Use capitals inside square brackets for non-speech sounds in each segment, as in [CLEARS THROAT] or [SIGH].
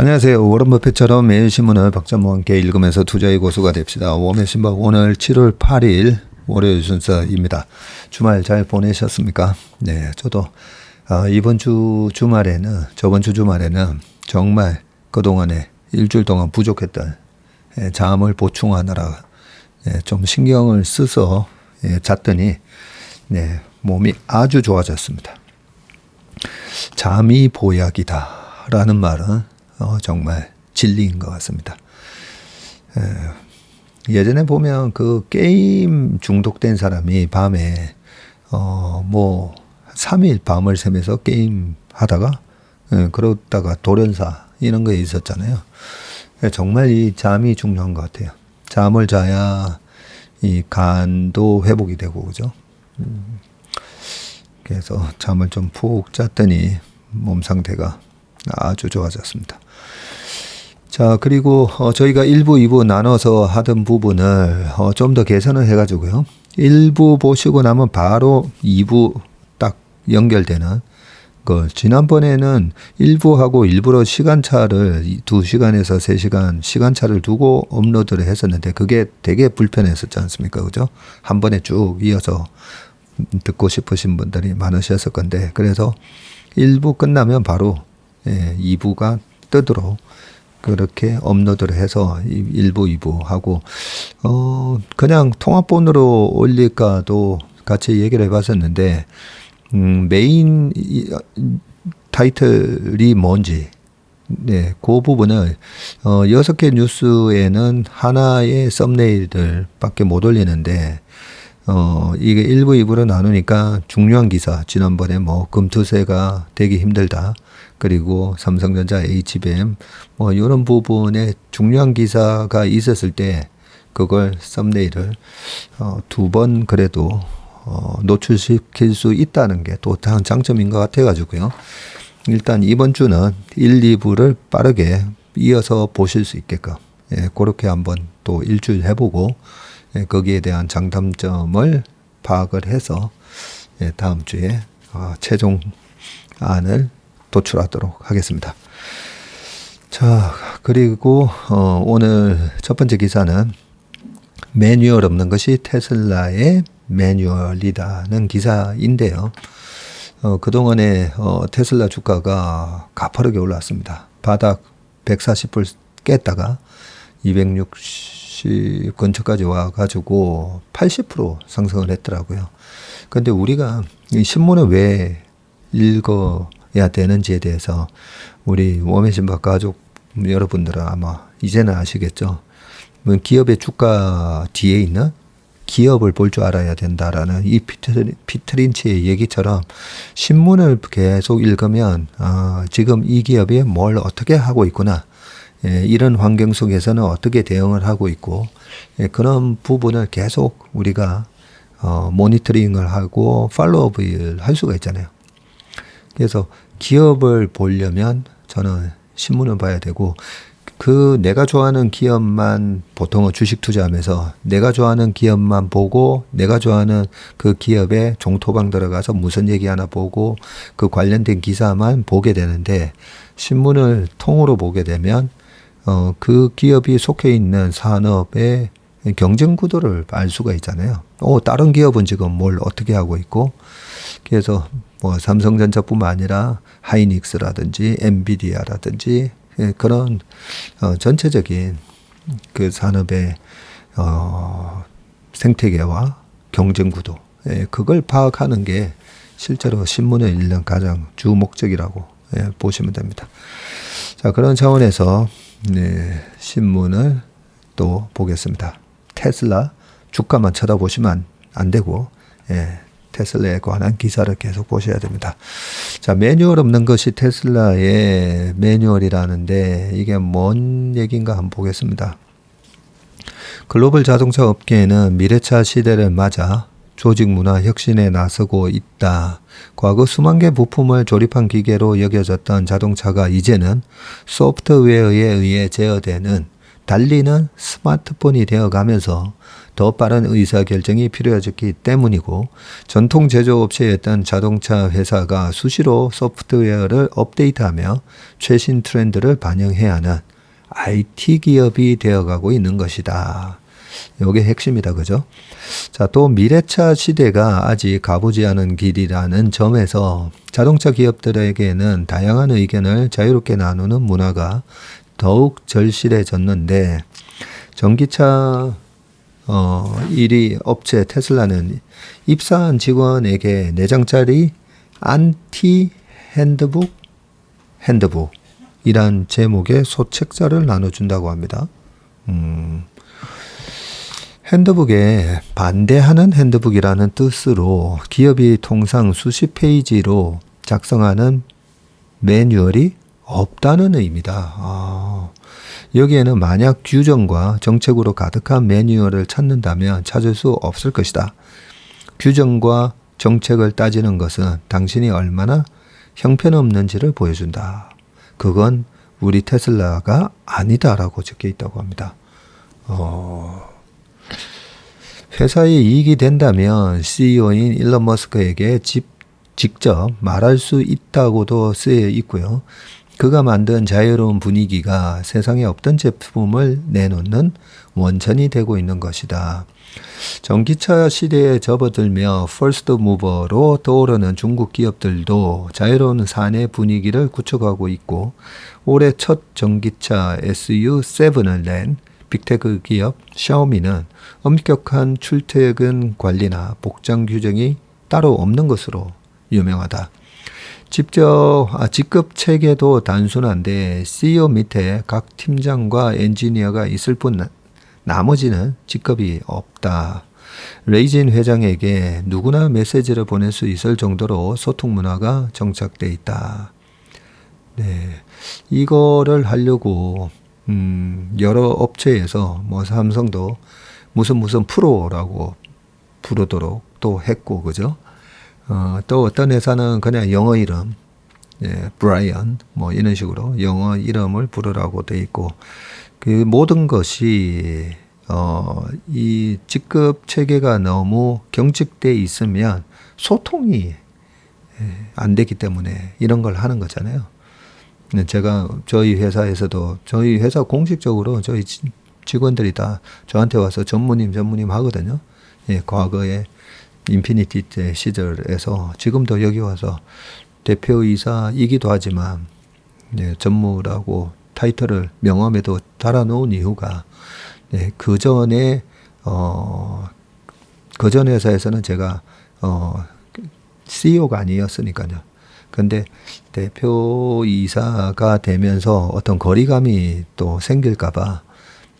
안녕하세요. 워런 버핏처럼 매일 신문을 박찬모와 함께 읽으면서 투자의 고수가 됩시다. 웜의 신박 오늘 7월 8일 월요일 순서입니다. 주말 잘 보내셨습니까? 네, 저도 아, 이번 주 주말에는 저번 주 주말에는 정말 그동안에 일주일 동안 부족했던 예, 잠을 보충하느라 예, 좀 신경을 써서 예, 잤더니 네, 몸이 아주 좋아졌습니다. 잠이 보약이다라는 말은 어, 정말 진리인 것 같습니다. 에, 예전에 보면 그 게임 중독된 사람이 밤에 어 뭐 3일 밤을 새면서 게임 하다가 에, 그러다가 돌연사 이런 거 있었잖아요. 에, 정말 이 잠이 중요한 것 같아요. 잠을 자야 이 간도 회복이 되고 그죠. 음, 그래서 잠을 좀 푹 잤더니 몸 상태가 아주 좋아졌습니다. 자, 그리고 어, 저희가 1부, 2부 나눠서 하던 부분을 어, 좀 더 개선을 해가지고요. 1부 보시고 나면 바로 2부 딱 연결되는 그 지난번에는 1부하고 일부러 시간차를 2시간에서 3시간 시간차를 두고 업로드를 했었는데 그게 되게 불편했었지 않습니까? 그죠? 한 번에 쭉 이어서 듣고 싶으신 분들이 많으셨을 건데 그래서 1부 끝나면 바로 예, 2부가 뜨도록 그렇게 업로드를 해서 1부, 2부 하고 어 그냥 통합본으로 올릴까도 같이 얘기를 해봤었는데 음 메인 타이틀이 뭔지 네, 그 부분을 어 여섯 개 뉴스에는 하나의 썸네일들밖에 못 올리는데 어, 이게 1부, 2부로 나누니까 중요한 기사, 지난번에 뭐 금투세가 되기 힘들다. 그리고 삼성전자 HBM, 뭐 이런 부분에 중요한 기사가 있었을 때 그걸 썸네일을 어, 두 번 그래도 어, 노출시킬 수 있다는 게 또 다른 장점인 것 같아가지고요. 일단 이번 주는 1, 2부를 빠르게 이어서 보실 수 있게끔 예, 그렇게 한번 또 일주일 해보고 예, 거기에 대한 장단점을 파악을 해서 예, 다음 주에 어, 최종 안을 도출하도록 하겠습니다. 자, 그리고 어, 오늘 첫 번째 기사는 매뉴얼 없는 것이 테슬라의 매뉴얼이다는 기사인데요. 어, 그동안에 어, 테슬라 주가가 가파르게 올랐습니다. 바닥 140불 깼다가 260 근처까지 와가지고 80% 상승을 했더라고요. 근데 우리가 이 신문을 왜 읽어 야 되는지에 대해서 우리 워메신박 가족 여러분들은 아마 이제는 아시겠죠. 뭐 기업의 주가 뒤에 있는 기업을 볼 줄 알아야 된다라는 이 피트, 피트린치의 얘기처럼 신문을 계속 읽으면 아, 지금 이 기업이 뭘 어떻게 하고 있구나. 예, 이런 환경 속에서는 어떻게 대응을 하고 있고 예, 그런 부분을 계속 우리가 어, 모니터링을 하고 팔로우업을 할 수가 있잖아요. 그래서 기업을 보려면 저는 신문을 봐야 되고 그 내가 좋아하는 기업만 보통은 주식 투자하면서 내가 좋아하는 기업만 보고 내가 좋아하는 그 기업에 종토방 들어가서 무슨 얘기 하나 보고 그 관련된 기사만 보게 되는데 신문을 통으로 보게 되면 어, 그 기업이 속해 있는 산업의 경쟁 구도를 알 수가 있잖아요. 어, 다른 기업은 지금 뭘 어떻게 하고 있고, 그래서 뭐 삼성전자뿐만 아니라 하이닉스라든지 엔비디아라든지 예, 그런 어, 전체적인 그 산업의 어, 생태계와 경쟁 구도, 예, 그걸 파악하는 게 실제로 신문을 읽는 가장 주 목적이라고 예, 보시면 됩니다. 자, 그런 차원에서 네, 신문을 또 보겠습니다. 테슬라 주가만 쳐다보시면 안, 안 되고 예, 테슬라에 관한 기사를 계속 보셔야 됩니다. 자, 매뉴얼 없는 것이 테슬라의 매뉴얼이라는데 이게 뭔 얘기인가 한번 보겠습니다. 글로벌 자동차 업계에는 미래차 시대를 맞아 조직 문화 혁신에 나서고 있다. 과거 수만 개 부품을 조립한 기계로 여겨졌던 자동차가 이제는 소프트웨어에 의해 제어되는 달리는 스마트폰이 되어가면서 더 빠른 의사 결정이 필요해졌기 때문이고 전통 제조업체였던 자동차 회사가 수시로 소프트웨어를 업데이트하며 최신 트렌드를 반영해야 하는 IT 기업이 되어가고 있는 것이다. 요게 핵심이다. 그죠? 자, 또 미래차 시대가 아직 가보지 않은 길이라는 점에서 자동차 기업들에게는 다양한 의견을 자유롭게 나누는 문화가 더욱 절실해졌는데 전기차 어, 1위 업체 테슬라는 입사한 직원에게 4장짜리 안티 핸드북 핸드북 이란 제목의 소책자를 나눠준다고 합니다. 음, 핸드북에 반대하는 핸드북이라는 뜻으로 기업이 통상 수십 페이지로 작성하는 매뉴얼이 없다는 의미다. 아, 여기에는 만약 규정과 정책으로 가득한 매뉴얼을 찾는다면 찾을 수 없을 것이다. 규정과 정책을 따지는 것은 당신이 얼마나 형편없는지를 보여준다. 그건 우리 테슬라가 아니다라고 적혀 있다고 합니다. 어, 회사에 이익이 된다면 CEO인 일론 머스크에게 집, 직접 말할 수 있다고도 쓰여 있고요. 그가 만든 자유로운 분위기가 세상에 없던 제품을 내놓는 원천이 되고 있는 것이다. 전기차 시대에 접어들며 퍼스트 무버로 떠오르는 중국 기업들도 자유로운 사내 분위기를 구축하고 있고 올해 첫 전기차 SU7을 낸 빅테크 기업 샤오미는 엄격한 출퇴근 관리나 복장 규정이 따로 없는 것으로 유명하다. 직접 아, 직급 체계도 단순한데 CEO 밑에 각 팀장과 엔지니어가 있을 뿐 나머지는 직급이 없다. 레이진 회장에게 누구나 메시지를 보낼 수 있을 정도로 소통 문화가 정착돼 있다. 네. 이거를 하려고 음, 여러 업체에서 뭐 삼성도 무슨 무슨 프로라고 부르도록 또 했고 그죠? 어, 또 어떤 회사는 그냥 영어 이름, 예, 브라이언, 뭐 이런 식으로 영어 이름을 부르라고 돼 있고, 그 모든 것이, 어, 이 직급 체계가 너무 경직돼 있으면 소통이 예, 안 되기 때문에 이런 걸 하는 거잖아요. 제가 저희 회사에서도 저희 회사 공식적으로 저희 직원들이 다 저한테 와서 전무님 전무님 하거든요. 예, 과거에 인피니티 때 시절에서 지금도 여기 와서 대표이사이기도 하지만 네, 전무라고 타이틀을 명함에도 달아놓은 이유가 네, 그 전에 어, 그전 회사에서는 제가 어, CEO가 아니었으니까요. 근데 대표이사가 되면서 어떤 거리감이 또 생길까봐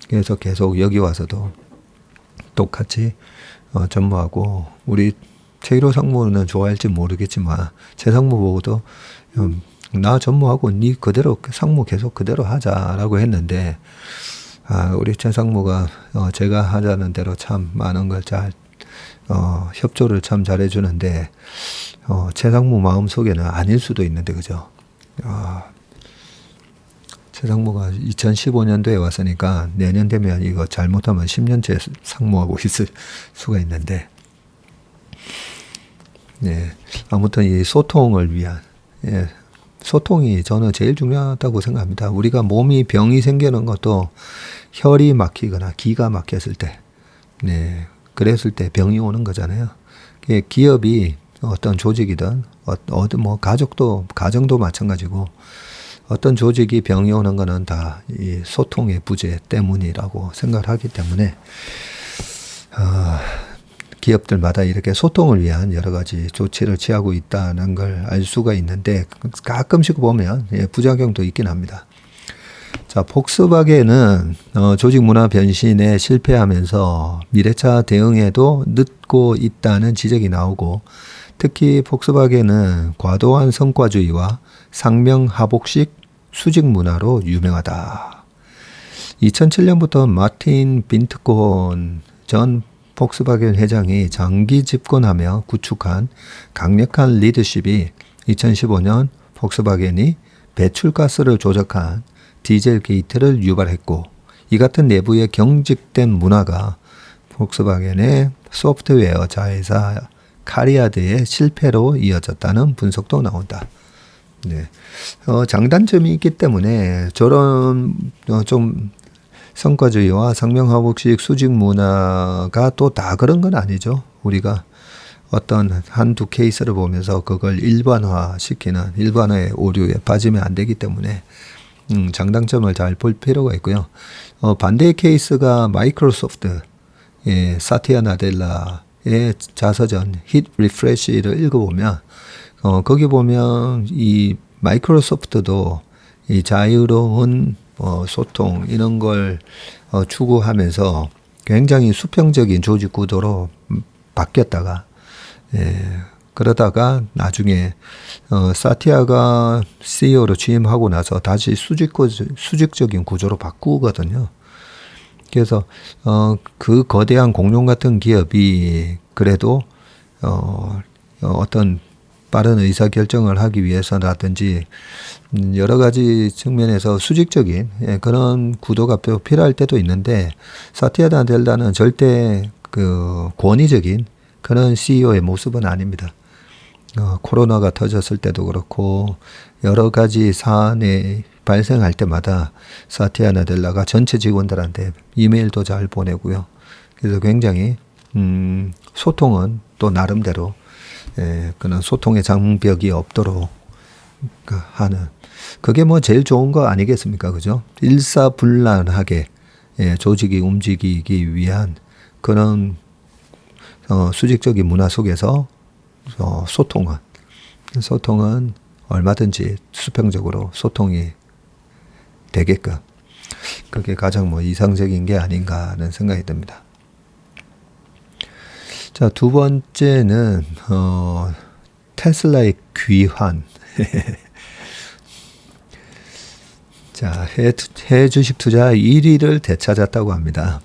그래서 계속 여기 와서도 똑같이 어, 전무하고 우리 최일호 상무는 좋아할지 모르겠지만 최 상무 보고도 음, 나 전무하고 니 그대로 상무 계속 그대로 하자라고 했는데 아, 우리 최 상무가 어, 제가 하자는 대로 참 많은 걸잘 어, 협조를 참 잘해주는데 어, 최 상무 마음 속에는 아닐 수도 있는데 그죠? 아, 최 상무가 2015년도에 왔으니까 내년 되면 이거 잘못하면 10년째 상무하고 있을 수가 있는데, 예. 아무튼 이 소통을 위한, 예. 소통이 저는 제일 중요하다고 생각합니다. 우리가 몸이 병이 생기는 것도 혈이 막히거나 기가 막혔을 때, 네. 그랬을 때 병이 오는 거잖아요. 기업이 어떤 조직이든, 어, 뭐, 가족도, 가정도 마찬가지고, 어떤 조직이 병이 오는 것은 다이 소통의 부재 때문이라고 생각하기 때문에 어, 기업들마다 이렇게 소통을 위한 여러 가지 조치를 취하고 있다는 걸 알 수가 있는데 가끔씩 보면 예, 부작용도 있긴 합니다. 자, 폭스바겐은 어, 조직 문화 변신에 실패하면서 미래차 대응에도 늦고 있다는 지적이 나오고 특히 폭스바겐은 과도한 성과주의와 상명하복식 수직 문화로 유명하다. 2007년부터 마틴 빈트콘 전 폭스바겐 회장이 장기 집권하며 구축한 강력한 리더십이 2015년 폭스바겐이 배출가스를 조작한 디젤 게이트를 유발했고 이 같은 내부의 경직된 문화가 폭스바겐의 소프트웨어 자회사 카리아드의 실패로 이어졌다는 분석도 나온다. 네. 어, 장단점이 있기 때문에 저런 어, 좀 성과주의와 상명하복식 수직 문화가 또 다 그런 건 아니죠. 우리가 어떤 한두 케이스를 보면서 그걸 일반화 시키는 일반화의 오류에 빠지면 안 되기 때문에 음, 장단점을 잘 볼 필요가 있고요. 어, 반대의 케이스가 마이크로소프트, 예, 사티아 나델라의 자서전 힛 리프레시를 읽어보면 어, 거기 보면 이 마이크로소프트도 이 자유로운 어, 소통 이런 걸 어, 추구하면서 굉장히 수평적인 조직 구도로 바뀌었다가 예, 그러다가 나중에 어, 사티아가 CEO로 취임하고 나서 다시 수직 수직적인 구조로 바꾸거든요. 그래서 어, 그 거대한 공룡 같은 기업이 그래도 어, 어떤 빠른 의사 결정을 하기 위해서라든지 음, 여러 가지 측면에서 수직적인 예, 그런 구도가 필요할 때도 있는데 사티아다 델다는 절대 그 권위적인 그런 CEO의 모습은 아닙니다. 어, 코로나가 터졌을 때도 그렇고 여러 가지 사안이 발생할 때마다 사티아 나델라가 전체 직원들한테 이메일도 잘 보내고요. 그래서 굉장히 음, 소통은 또 나름대로 예, 그런 소통의 장벽이 없도록 그 하는 그게 뭐 제일 좋은 거 아니겠습니까, 그죠? 일사불란하게 예, 조직이 움직이기 위한 그런 어, 수직적인 문화 속에서 어, 소통은 소통은 얼마든지 수평적으로 소통이 되게끔 그게 가장 뭐 이상적인 게 아닌가 하는 생각이 듭니다. 자, 두 번째는 어, 테슬라의 귀환. [LAUGHS] 자, 해, 해 주식 투자 1위를 되찾았다고 합니다.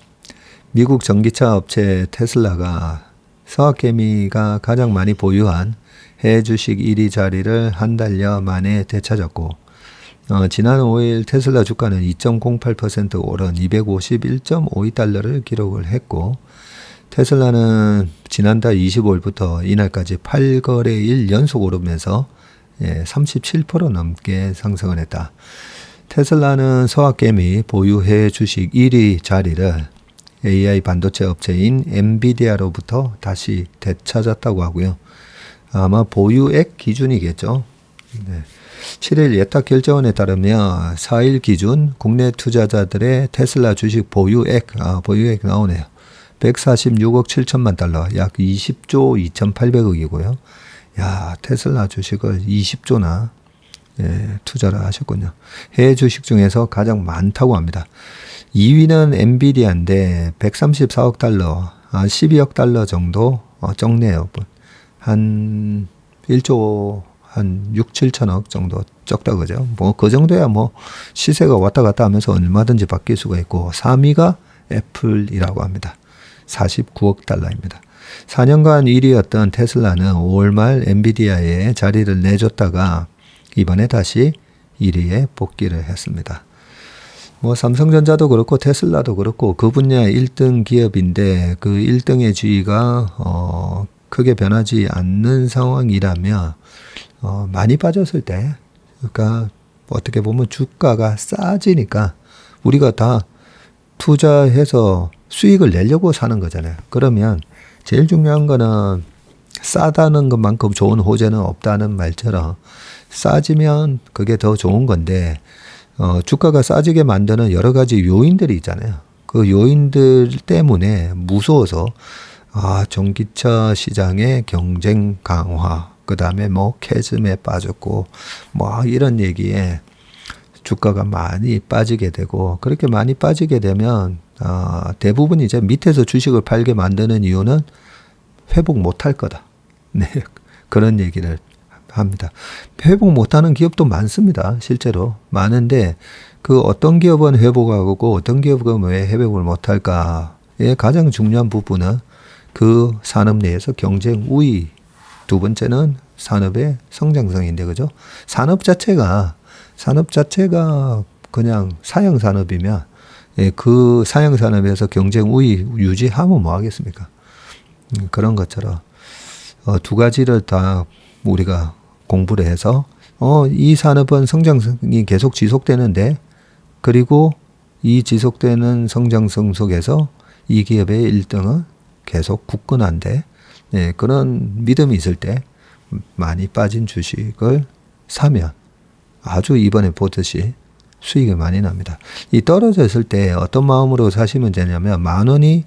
미국 전기차 업체 테슬라가 서학개미가 가장 많이 보유한 해외 주식 1위 자리를 한 달여 만에 되찾았고 어, 지난 5일 테슬라 주가는 2.08% 오른 251.52달러를 기록을 했고 테슬라는 지난달 25일부터 이날까지 8거래일 연속 오르면서 예, 37% 넘게 상승을 했다. 테슬라는 서학개미 보유해 주식 1위 자리를 AI 반도체 업체인 엔비디아로부터 다시 되찾았다고 하고요. 아마 보유액 기준이겠죠. 네. 7일 예탁 결정원에 따르면 4일 기준 국내 투자자들의 테슬라 주식 보유액, 아, 보유액 나오네요. 146억 7천만 달러, 약 20조 2,800억이고요. 야, 테슬라 주식을 20조나 예, 투자를 하셨군요. 해외 주식 중에서 가장 많다고 합니다. 2위는 엔비디아인데 134억 달러, 아, 12억 달러 정도 어, 적네요. 한 1조 한 6, 7천억 정도 적다 그죠? 뭐 그 정도야 뭐 시세가 왔다 갔다 하면서 얼마든지 바뀔 수가 있고 3위가 애플이라고 합니다. 49억 달러입니다. 4년간 1위였던 테슬라는 5월 말 엔비디아에 자리를 내줬다가 이번에 다시 1위에 복귀를 했습니다. 뭐 삼성전자도 그렇고 테슬라도 그렇고 그 분야 1등 기업인데 그 1등의 주의가 어 크게 변하지 않는 상황이라면 어 많이 빠졌을 때 그러니까 어떻게 보면 주가가 싸지니까 우리가 다 투자해서 수익을 내려고 사는 거잖아요. 그러면 제일 중요한 거는 싸다는 것만큼 좋은 호재는 없다는 말처럼 싸지면 그게 더 좋은 건데 어, 주가가 싸지게 만드는 여러 가지 요인들이 있잖아요. 그 요인들 때문에 무서워서 아, 전기차 시장의 경쟁 강화, 그 다음에 뭐 캐즘에 빠졌고, 뭐 이런 얘기에 주가가 많이 빠지게 되고, 그렇게 많이 빠지게 되면, 아, 대부분 이제 밑에서 주식을 팔게 만드는 이유는 회복 못할 거다. [LAUGHS] 네. 그런 얘기를 합니다. 회복 못하는 기업도 많습니다. 실제로 많은데 그 어떤 기업은 회복하고 어떤 기업은 왜 회복을 못할까의 가장 중요한 부분은 그 산업 내에서 경쟁 우위 두 번째는 산업의 성장성인데 그죠? 산업 자체가 산업 자체가 그냥 사형 산업이면 예, 그 사양 산업에서 경쟁 우위 유지하면 뭐 하겠습니까? 음, 그런 것처럼 어, 두 가지를 다 우리가 공부를 해서 어, 이 산업은 성장성이 계속 지속되는데 그리고 이 지속되는 성장성 속에서 이 기업의 1등은 계속 굳건한데 예, 그런 믿음이 있을 때 많이 빠진 주식을 사면 아주 이번에 보듯이 수익이 많이 납니다. 이 떨어졌을 때 어떤 마음으로 사시면 되냐면 만 원이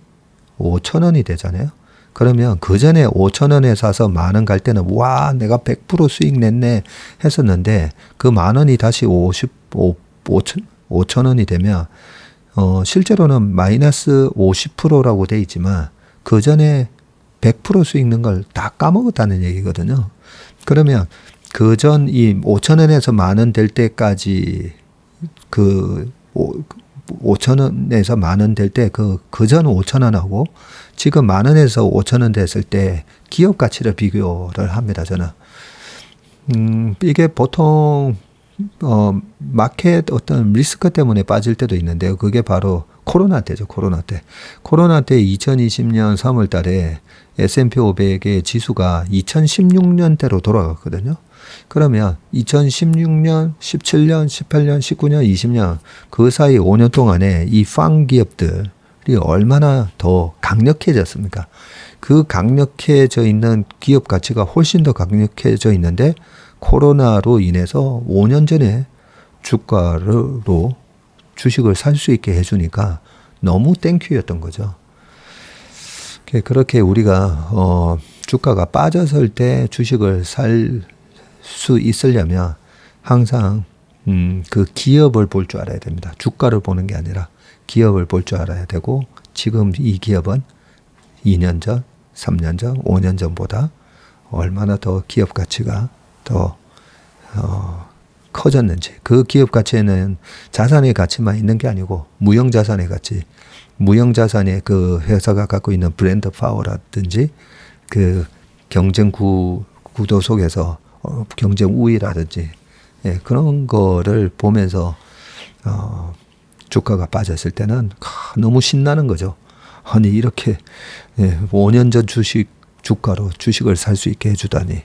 오천 원이 되잖아요. 그러면 그 전에 오천 원에 사서 만 원 갈 때는 와 내가 100% 수익 냈네 했었는데 그 만 원이 다시 55 5천 5천 원이 되면 어 실제로는 마이너스 50%라고 돼 있지만 그 전에 100% 수익 낸 걸 다 까먹었다는 얘기거든요. 그러면 그 전 이 5천 원에서 만 원 될 때까지 그 5천 원에서 만 원 될 때 그 그전 5천 원하고 지금 만 원에서 5천 원 됐을 때 기업 가치를 비교를 합니다. 저는 음 이게 보통 어 마켓 어떤 리스크 때문에 빠질 때도 있는데요. 그게 바로 코로나 때죠. 코로나 때. 코로나 때 2020년 3월 달에 S&P 500의 지수가 2016년대로 돌아갔거든요. 그러면 2016년, 17년, 18년, 19년, 20년 그 사이 5년 동안에 이 팡 기업들이 얼마나 더 강력해졌습니까? 그 강력해져 있는 기업 가치가 훨씬 더 강력해져 있는데 코로나로 인해서 5년 전에 주가로 주식을 살 수 있게 해주니까 너무 땡큐였던 거죠. 그렇게 우리가 어 주가가 빠졌을 때 주식을 살 수 있으려면 항상 음, 그 기업을 볼 줄 알아야 됩니다. 주가를 보는 게 아니라 기업을 볼 줄 알아야 되고 지금 이 기업은 2년 전, 3년 전, 5년 전보다 얼마나 더 기업 가치가 더 어, 커졌는지 그 기업 가치에는 자산의 가치만 있는 게 아니고 무형 자산의 가치, 무형 자산의 그 회사가 갖고 있는 브랜드 파워라든지 그 경쟁 구, 구도 속에서 어, 경쟁 우위라든지 예, 그런 거를 보면서 어, 주가가 빠졌을 때는 아, 너무 신나는 거죠. 아니 이렇게 예, 5년 전 주식 주가로 주식을 살 수 있게 해주다니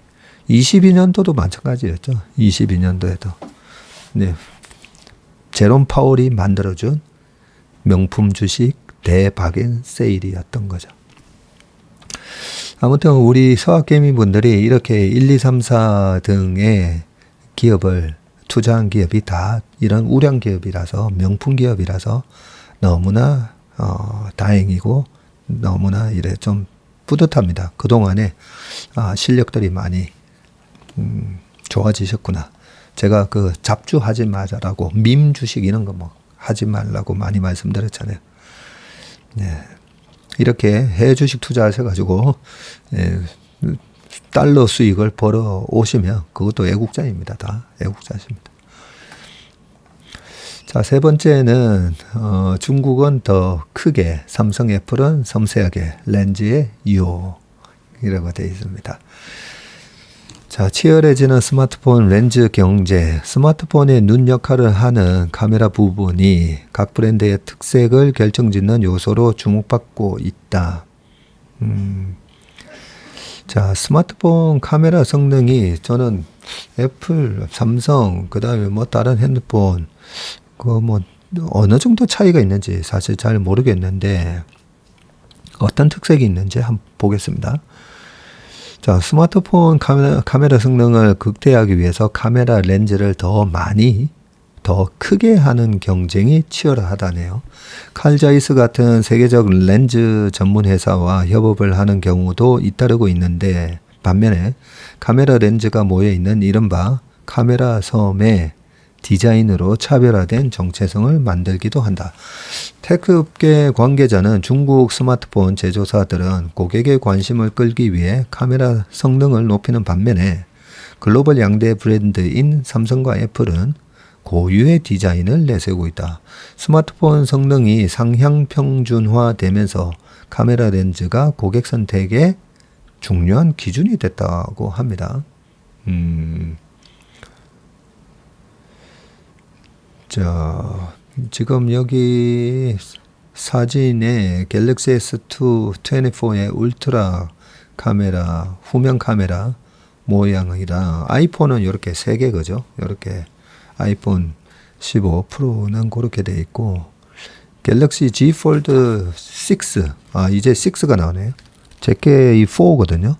22년도도 마찬가지였죠. 22년도에도 네, 제롬 파월이 만들어준 명품 주식 대박인 세일이었던 거죠. 아무튼 우리 서학개미 분들이 이렇게 1, 2, 3, 4 등의 기업을 투자한 기업이 다 이런 우량 기업이라서 명품 기업이라서 너무나 어, 다행이고 너무나 이래 좀 뿌듯합니다. 그 동안에 아, 실력들이 많이 음, 좋아지셨구나. 제가 그 잡주 하지 마자라고 밈 주식 이런 거 뭐 하지 말라고 많이 말씀드렸잖아요. 네. 이렇게 해외 주식 투자하셔가지고 예, 달러 수익을 벌어 오시면 그것도 애국자입니다. 다 애국자십니다. 자, 세 번째는 어, 중국은 더 크게, 삼성 애플은 섬세하게 렌즈의 유혹이라고 되어 있습니다. 자, 치열해지는 스마트폰 렌즈 경제. 스마트폰의 눈 역할을 하는 카메라 부분이 각 브랜드의 특색을 결정짓는 요소로 주목받고 있다. 음. 자, 스마트폰 카메라 성능이 저는 애플, 삼성, 그 다음에 뭐 다른 핸드폰, 그 뭐 어느 정도 차이가 있는지 사실 잘 모르겠는데 어떤 특색이 있는지 한번 보겠습니다. 자, 스마트폰 카메라, 카메라 성능을 극대화하기 위해서 카메라 렌즈를 더 많이 더 크게 하는 경쟁이 치열하다네요. 칼자이스 같은 세계적 렌즈 전문 회사와 협업을 하는 경우도 잇따르고 있는데 반면에 카메라 렌즈가 모여 있는 이른바 카메라 섬의 디자인으로 차별화된 정체성을 만들기도 한다. 테크업계 관계자는 중국 스마트폰 제조사들은 고객의 관심을 끌기 위해 카메라 성능을 높이는 반면에 글로벌 양대 브랜드인 삼성과 애플은 고유의 디자인을 내세우고 있다. 스마트폰 성능이 상향 평준화되면서 카메라 렌즈가 고객 선택의 중요한 기준이 됐다고 합니다. 음. 자, 지금 여기 사진에 갤럭시 S2 24의 울트라 카메라, 후면 카메라 모양이라 아이폰은 이렇게 세 개 그죠? 이렇게 아이폰 15 프로는 그렇게 돼 있고 갤럭시 Z 폴드 6, 아 이제 6가 나오네요. 제게 이 4거든요.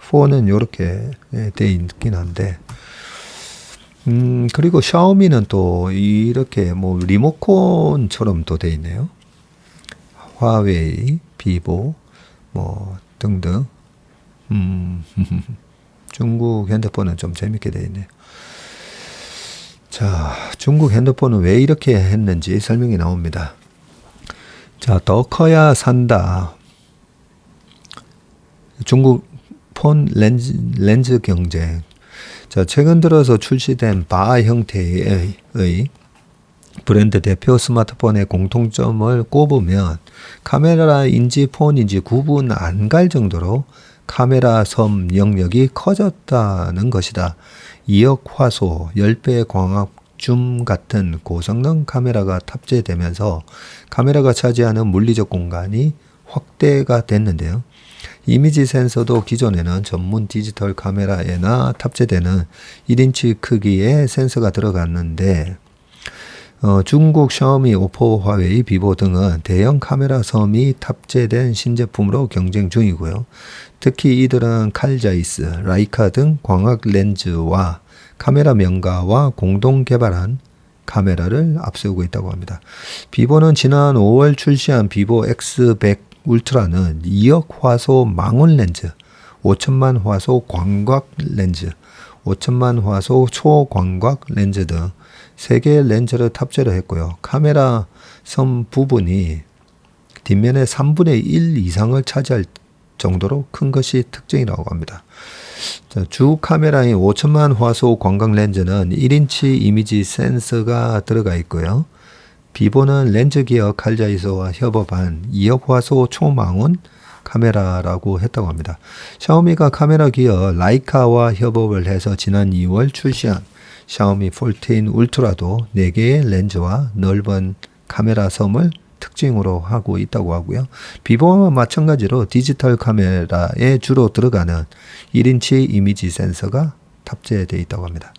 4는 이렇게 돼 있긴 한데, 음 그리고 샤오미는 또 이렇게 뭐 리모컨처럼 또 돼 있네요. 화웨이, 비보, 뭐 등등. 음 [LAUGHS] 중국 핸드폰은 좀 재밌게 돼 있네요. 자, 중국 핸드폰은 왜 이렇게 했는지 설명이 나옵니다. 자, 더 커야 산다. 중국 폰 렌즈, 렌즈 경쟁. 자, 최근 들어서 출시된 바 형태의 브랜드 대표 스마트폰의 공통점을 꼽으면 카메라인지 폰인지 구분 안 갈 정도로 카메라 섬 영역이 커졌다는 것이다. 2억 화소, 10배 광학 줌 같은 고성능 카메라가 탑재되면서 카메라가 차지하는 물리적 공간이 확대가 됐는데요. 이미지 센서도 기존에는 전문 디지털 카메라에나 탑재되는 1인치 크기의 센서가 들어갔는데 어, 중국 샤오미, 오포, 화웨이, 비보 등은 대형 카메라 섬이 탑재된 신제품으로 경쟁 중이고요. 특히 이들은 칼자이스, 라이카 등 광학 렌즈와 카메라 명가와 공동 개발한 카메라를 앞세우고 있다고 합니다. 비보는 지난 5월 출시한 비보 X100 울트라는 2억 화소 망원 렌즈, 5천만 화소 광각 렌즈, 5천만 화소 초광각 렌즈 등 3개의 렌즈를 탑재를 했고요. 카메라 섬 부분이 뒷면의 3분의 1 이상을 차지할 정도로 큰 것이 특징이라고 합니다. 자, 주 카메라인 5천만 화소 광각 렌즈는 1인치 이미지 센서가 들어가 있고요. 비보는 렌즈 기어 칼자이소와 협업한 2억 화소 초망원 카메라라고 했다고 합니다. 샤오미가 카메라 기어 라이카와 협업을 해서 지난 2월 출시한 샤오미 14 울트라도 4개의 렌즈와 넓은 카메라 섬을 특징으로 하고 있다고 하고요. 비보와 마찬가지로 디지털 카메라에 주로 들어가는 1인치 이미지 센서가 탑재되어 있다고 합니다.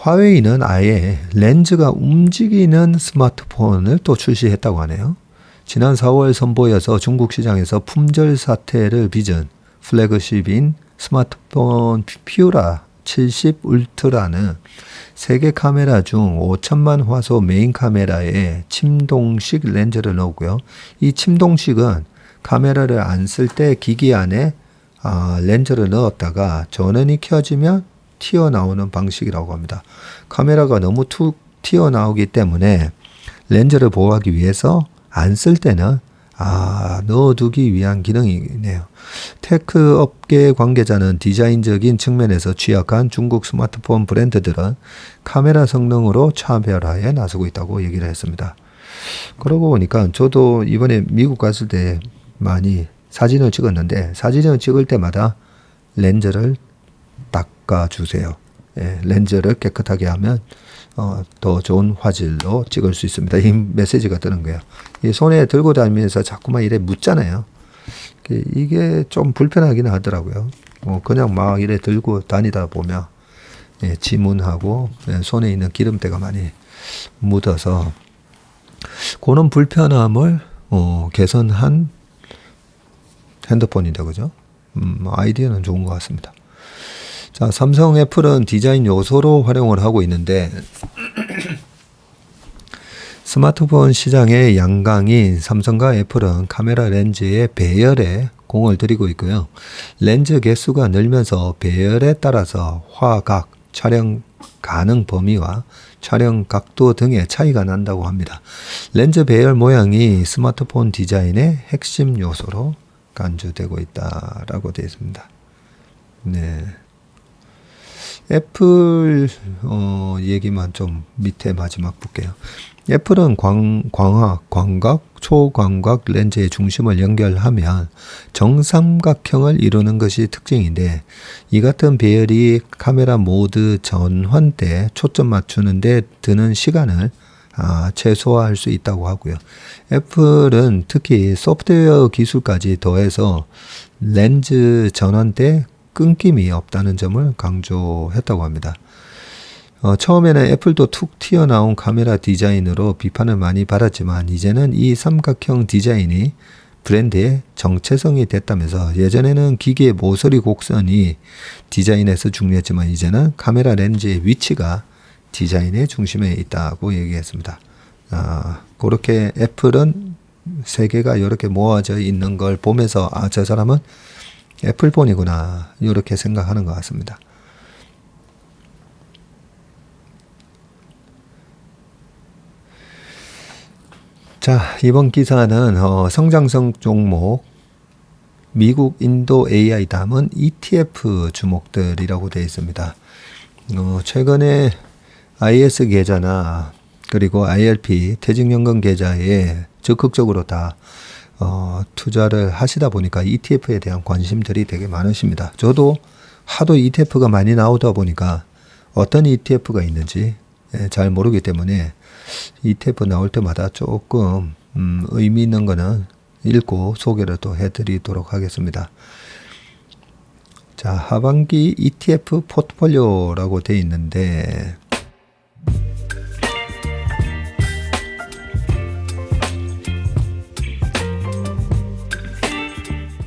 화웨이는 아예 렌즈가 움직이는 스마트폰을 또 출시했다고 하네요. 지난 4월 선보여서 중국 시장에서 품절 사태를 빚은 플래그십인 스마트폰 퓨라 70 울트라는 세계 카메라 중 5천만 화소 메인 카메라에 침동식 렌즈를 넣고요. 이 침동식은 카메라를 안 쓸 때 기기 안에 아, 렌즈를 넣었다가 전원이 켜지면 튀어나오는 방식이라고 합니다. 카메라가 너무 툭 튀어나오기 때문에 렌즈를 보호하기 위해서 안 쓸 때는 아, 넣어두기 위한 기능이네요. 테크 업계 관계자는 디자인적인 측면에서 취약한 중국 스마트폰 브랜드들은 카메라 성능으로 차별화에 나서고 있다고 얘기를 했습니다. 그러고 보니까 저도 이번에 미국 갔을 때 많이 사진을 찍었는데 사진을 찍을 때마다 렌즈를 닦아주세요. 예, 렌즈를 깨끗하게 하면 어, 더 좋은 화질로 찍을 수 있습니다. 이 메시지가 뜨는 거예요. 이 손에 들고 다니면서 자꾸만 이래 묻잖아요. 이게 좀 불편하긴 하더라고요. 어, 그냥 막 이래 들고 다니다 보면 예, 지문하고 예, 손에 있는 기름때가 많이 묻어서 그런 불편함을 어, 개선한 핸드폰인데 그죠? 음, 아이디어는 좋은 것 같습니다. 자, 삼성 애플은 디자인 요소로 활용을 하고 있는데 [CLEARS THROAT] 스마트폰 시장의 양강인 삼성과 애플은 카메라 렌즈의 배열에 공을 들이고 있고요. 렌즈 개수가 늘면서 배열에 따라서 화각, 촬영 가능 범위와 촬영 각도 등의 차이가 난다고 합니다. 렌즈 배열 모양이 스마트폰 디자인의 핵심 요소로 간주되고 있다라고 되어 있습니다. 네. 애플 어, 얘기만 좀 밑에 마지막 볼게요. 애플은 광, 광학, 광각, 초광각 렌즈의 중심을 연결하면 정삼각형을 이루는 것이 특징인데 이 같은 배열이 카메라 모드 전환 때 초점 맞추는 데 드는 시간을 아, 최소화할 수 있다고 하고요. 애플은 특히 소프트웨어 기술까지 더해서 렌즈 전원 때 끊김이 없다는 점을 강조했다고 합니다. 어, 처음에는 애플도 툭 튀어나온 카메라 디자인으로 비판을 많이 받았지만 이제는 이 삼각형 디자인이 브랜드의 정체성이 됐다면서 예전에는 기계의 모서리 곡선이 디자인에서 중요했지만 이제는 카메라 렌즈의 위치가 디자인의 중심에 있다고 얘기했습니다. 아, 그렇게 애플은 세 개가 이렇게 모아져 있는 걸 보면서 아, 저 사람은 애플폰이구나 이렇게 생각하는 것 같습니다. 자, 이번 기사는 어, 성장성 종목 미국 인도 AI 담은 ETF 주목들이라고 되어 있습니다. 어, 최근에 IS 계좌나 그리고 ILP 퇴직연금 계좌에 적극적으로 다 어, 투자를 하시다 보니까 ETF에 대한 관심들이 되게 많으십니다. 저도 하도 ETF가 많이 나오다 보니까 어떤 ETF가 있는지 예, 잘 모르기 때문에 ETF 나올 때마다 조금 음, 의미 있는 거는 읽고 소개를 또 해드리도록 하겠습니다. 자, 하반기 ETF 포트폴리오라고 돼 있는데